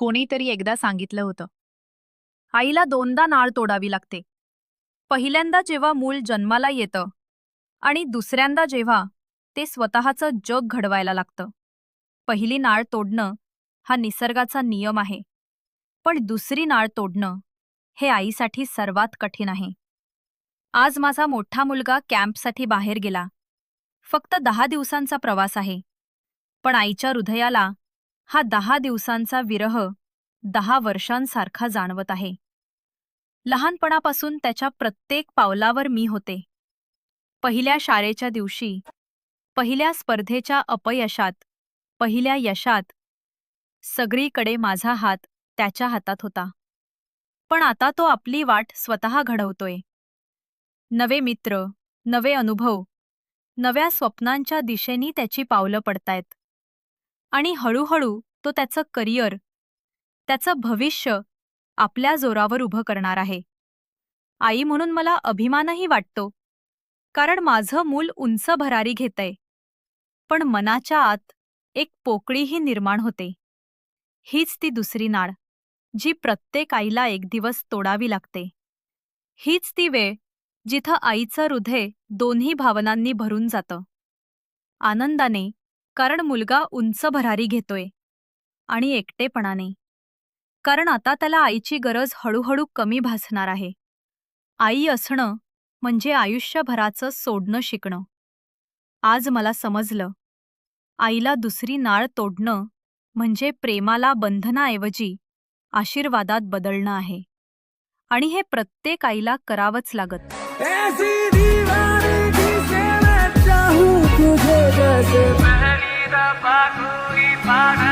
कोणीतरी एकदा सांगितलं होतं. आईला दोनदा नाळ तोडावी लागते. पहिल्यांदा जेव्हा मूल जन्माला येतं आणि दुसऱ्यांदा जेव्हा ते स्वतःचं जग घडवायला लागतं. पहिली नाळ तोडणं हा निसर्गाचा नियम आहे. पण दुसरी नाळ तोडणं हे आईसाठी सर्वात कठीण आहे. आज माझा मोठा मुलगा कॅम्पसाठी बाहेर गेला. फक्त दहा दिवसांचा प्रवास आहे. पण आईच्या हृदयाला हा दहा दिवसांचा विरह दहा वर्षांसारखा जाणवत आहे. लहानपणापासून त्याच्या प्रत्येक पावलावर मी होते. पहिल्या शाळेच्या दिवशी पहिल्या स्पर्धेच्या अपयशात पहिल्या यशात सगळीकडे माझा हात त्याच्या हातात होता. पण आता तो आपली वाट स्वतः घडवतोय. नवे मित्र नवे अनुभव नव्या स्वप्नांच्या दिशेनी त्याची पावलं पडतायत. आणि हळूहळू तो त्याचं करिअर त्याचं भविष्य आपल्या जोरावर उभं करणार आहे. आई म्हणून मला अभिमानही वाटतो कारण माझं मूल उंच भरारी घेतंय पण मनाच्या आत एक पोकळीही निर्माण होते. हीच ती दुसरी नाळ जी प्रत्येक आईला एक दिवस तोडावी लागते. हीच ती वेळ जिथं आईचं हृदय दोन्ही भावनांनी भरून जातं. आनंदाने कारण मुलगा उंच भरारी घेतोय आणि एकटेपणाने. कारण आता त्याला आईची गरज हळूहळू कमी भासणार आहे. आई असणं म्हणजे आयुष्यभराचं सोडणं शिकणं. आज मला समजलं. आईला दुसरी नाळ तोडणं म्हणजे प्रेमाला बंधनाऐवजी आशीर्वादात बदलणं आहे. आणि हे प्रत्येक आईला करावंच लागत. से मैं